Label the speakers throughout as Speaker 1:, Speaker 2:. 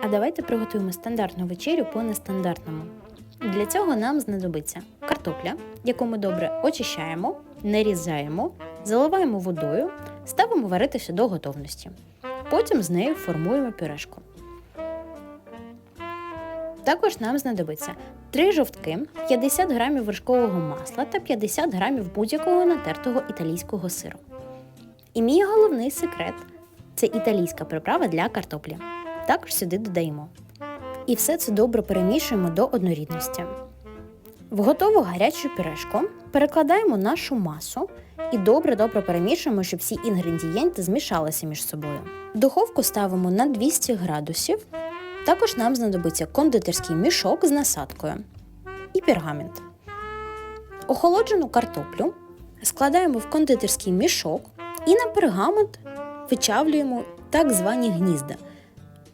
Speaker 1: А давайте приготуємо стандартну вечерю по нестандартному. Для цього нам знадобиться картопля, яку ми добре очищаємо, нарізаємо, заливаємо водою, ставимо варитися до готовності. Потім з нею формуємо пюрешку. Також нам знадобиться 3 жовтки, 50 грамів вершкового масла та 50 грамів будь-якого натертого італійського сиру. І мій головний секрет це італійська приправа для картоплі. Також сюди додаємо. І все це добре перемішуємо до однорідності. В готову гарячу пюрешку перекладаємо нашу масу і добре-добре перемішуємо, щоб всі інгредієнти змішалися між собою. Духовку ставимо на 200 градусів. Також нам знадобиться кондитерський мішок з насадкою і пергамент. Охолоджену картоплю складаємо в кондитерський мішок і на пергамент вичавлюємо так звані гнізда.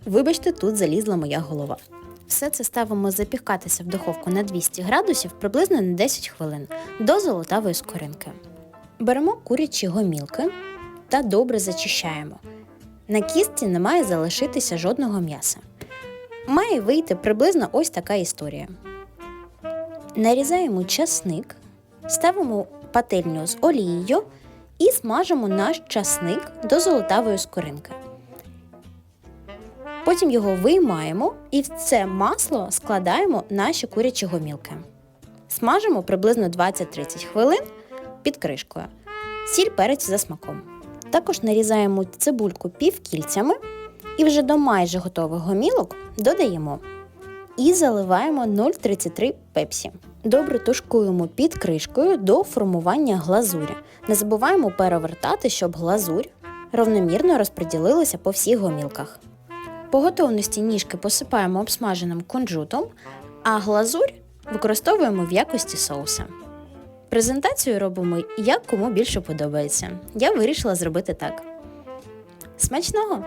Speaker 1: Вибачте, тут залізла моя голова. Все це ставимо запікатися в духовку на 200 градусів приблизно на 10 хвилин до золотавої скоринки. Беремо курячі гомілки та добре зачищаємо. На кістці не має залишитися жодного м'яса. Має вийти приблизно ось така історія. Нарізаємо часник, ставимо пательню з олією і смажимо наш часник до золотавої скоринки. Потім його виймаємо і в це масло складаємо наші курячі гомілки. Смажимо приблизно 20-30 хвилин під кришкою. Сіль перець за смаком. Також нарізаємо цибульку півкільцями і вже до майже готових гомілок додаємо і заливаємо 0,33 пепсі. Добре тушкуємо під кришкою до формування глазурі. Не забуваємо перевертати, щоб глазурь равномірно розподілилася по всіх гомілках. По готовності ніжки посипаємо обсмаженим кунжутом, а глазурь використовуємо в якості соуса. Презентацію робимо як кому більше подобається. Я вирішила зробити так. Смачного!